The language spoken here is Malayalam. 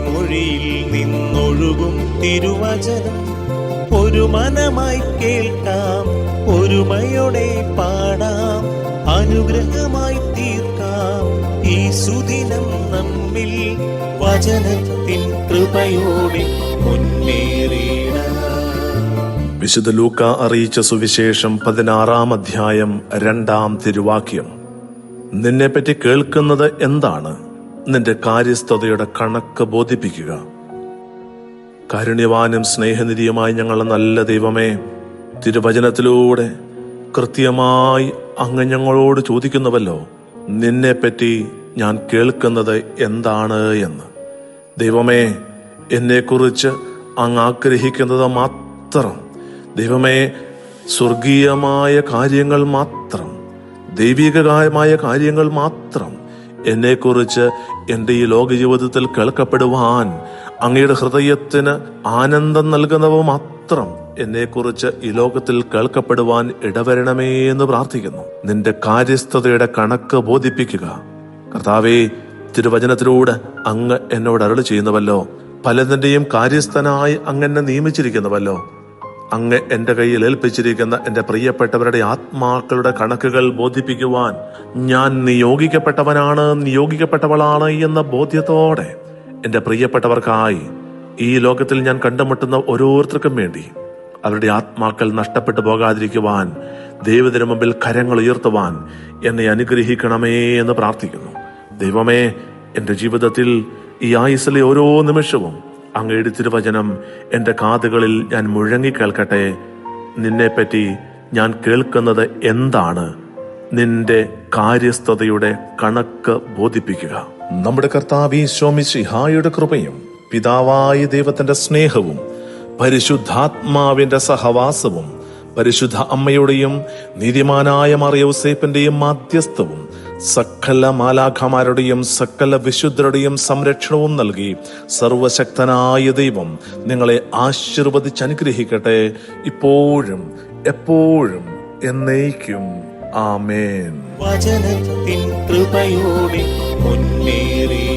മൊഴിയിൽ നിന്നൊഴുകും തിരുവചനം. ഒരു മനമായി കേൾക്കാം ഒരുമയോടെ പാടാം അനുഗ്രഹമായി തീർക്കാം. ഈ സുദിനം നമ്മിൽ വചനത്തിൻ കൃപയോടെ മുന്നേറിയിടാം വിശുദ്ധ ലൂക്ക അറിയിച്ച സുവിശേഷം പതിനാറാം അധ്യായം രണ്ടാം തിരുവാക്യം. നിന്നെപ്പറ്റി കേൾക്കുന്നത് എന്താണ്? നിന്റെ കാര്യസ്ഥതയുടെ കണക്ക് ബോധിപ്പിക്കുക. കാരുണ്യവാനും സ്നേഹനിധിയുമായി ഞങ്ങളുടെ നല്ല ദൈവമേ തിരുവചനത്തിലൂടെ കൃത്യമായി അങ്ങ് ഞങ്ങളോട് ചോദിക്കുന്നുവല്ലോ നിന്നെപ്പറ്റി ഞാൻ കേൾക്കുന്നത് എന്താണ് എന്ന്. ദൈവമേ എന്നെക്കുറിച്ച് അങ്ങ് ആഗ്രഹിക്കുന്നത് മാത്രം. ദൈവമേ സ്വർഗീയമായ കാര്യങ്ങൾ മാത്രം. ദൈവികമായ കാര്യങ്ങൾ മാത്രം. എന്നെക്കുറിച്ച് എന്റെ ഈ ലോക ജീവിതത്തിൽ കേൾക്കപ്പെടുവാൻ അങ്ങയുടെ ഹൃദയത്തിന് ആനന്ദം നൽകുന്നവ മാത്രം എന്നെക്കുറിച്ച് ഈ ലോകത്തിൽ കേൾക്കപ്പെടുവാൻ ഇടവരണമേ എന്ന് പ്രാർത്ഥിക്കുന്നു. നിന്റെ കാര്യസ്ഥതയുടെ കണക്ക് ബോധിപ്പിക്കുക. കർത്താവേ തിരുവചനത്തിലൂടെ അങ്ങ് എന്നോട് അരുൾ ചെയ്യുന്നവല്ലോ. പലതിന്റെയും കാര്യസ്ഥനായി അങ്ങനെ നിയമിച്ചിരിക്കുന്നുവല്ലോ. അങ്ങ് എന്റെ കയ്യിൽ ഏൽപ്പിച്ചിരിക്കുന്ന എന്റെ പ്രിയപ്പെട്ടവരുടെ ആത്മാക്കളുടെ കണക്കുകൾ ബോധിപ്പിക്കുവാൻ ഞാൻ നിയോഗിക്കപ്പെട്ടവനാണ് നിയോഗിക്കപ്പെട്ടവളാണ് എന്ന ബോധ്യത്തോടെ എന്റെ പ്രിയപ്പെട്ടവർക്കായി ഈ ലോകത്തിൽ ഞാൻ കണ്ടുമുട്ടുന്ന ഓരോരുത്തർക്കും വേണ്ടി അവരുടെ ആത്മാക്കൾ നഷ്ടപ്പെട്ടു പോകാതിരിക്കുവാൻ ദൈവത്തിന് മുമ്പിൽ കരങ്ങൾ ഉയർത്തുവാൻ എന്നെ അനുഗ്രഹിക്കണമേ എന്ന് പ്രാർത്ഥിക്കുന്നു. ദൈവമേ എന്റെ ജീവിതത്തിൽ ഈ ആയുസിലെ ഓരോ നിമിഷവും അങ്ങയുടെ തിരുവചനം എന്റെ കാതുകളിൽ ഞാൻ മുഴങ്ങി കേൾക്കട്ടെ. നിന്നെപ്പറ്റി ഞാൻ കേൾക്കുന്നത് എന്താണ്? നിന്റെ കാര്യസ്ഥതയുടെ കണക്ക് ബോധിപ്പിക്കുക. നമ്മുടെ കർത്താവി ശോമിശിഹായുടെ കൃപയും പിതാവായ ദൈവത്തിന്റെ സ്നേഹവും പരിശുദ്ധാത്മാവിന്റെ സഹവാസവും പരിശുദ്ധ അമ്മയുടെയും നീതിമാനായ മറിയൗസേപ്പിന്റെയും മാധ്യസ്ഥവും സകല മാലാഖമാരുടെയും സകല വിശുദ്ധരുടെയും സംരക്ഷണവും നൽകി സർവശക്തനായ ദൈവം നിങ്ങളെ ആശീർവദിച്ച് അനുഗ്രഹിക്കട്ടെ. ഇപ്പോഴും എപ്പോഴും എന്നേക്കും. ആമേൻ. വചനത്തിൻ കൃപയോടെ മുന്നേറി